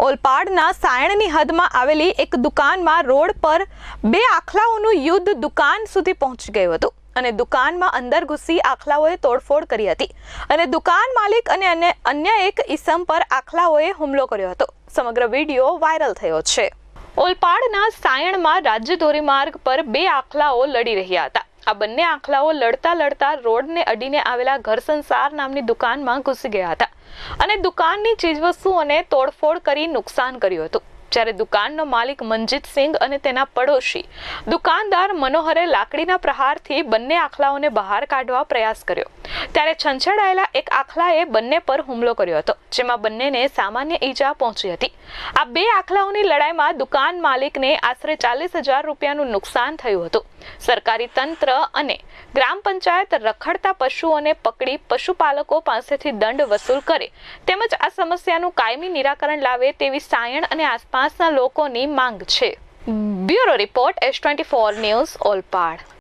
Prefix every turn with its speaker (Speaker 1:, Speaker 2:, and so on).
Speaker 1: ઓલપાડના સાયણની હદમાં આવેલી એક દુકાનમાં રોડ પર બે આખલાઓનું યુદ્ધ દુકાન સુધી પહોંચી ગયું હતું. અને દુકાનમાં અંદર ઘૂસી આખલાઓએ તોડફોડ કરી હતી. અને દુકાન માલિક અને અન્ય એક ઈસમ પર આખલાઓએ હુમલો કર્યો હતો. સમગ્ર વીડિયો વાયરલ થયો છે. ઓલપાડના સાયણમાં રાજ્ય ધોરીમાર્ગ પર બે આખલાઓ લડી રહ્યા હતા. આ બંને આંખલાઓ લડતા લડતા રોડને અડીને આવેલા ઘર સંસાર નામની દુકાનમાં ઘૂસી ગયા હતા અને દુકાનની ચીજવસ્તુઓને તોડફોડ કરી નુકસાન કર્યું હતું. જ્યારે દુકાનનો માલિક મનજીત સિંઘ અને તેના પડોશી દુકાનદાર મનોહરે લાકડીના પ્રહારથી બંને આખલાઓને બહાર કાઢવા પ્રયાસ કર્યો. ત્યારે છંછેડાયેલા એક આખલાએ બંને પર હુમલો કર્યો હતો, જેમાં બંનેને સામાન્ય ઈજા પહોંચી હતી. આ બે આખલાઓની લડાઈમાં દુકાન માલિકને આશરે ચાલીસ હજાર રૂપિયાનું નુકસાન થયું હતું. સરકારી તંત્ર અને ગ્રામ પંચાયત રખડતા પશુઓને પકડી પશુપાલકો પાસેથી દંડ વસૂલ કરે, તેમજ આ સમસ્યાનું કાયમી નિરાકરણ લાવે તેવી સાયણ અને આસપાસના લોકોની માંગ છે. Bureau report S twenty four news Olpad.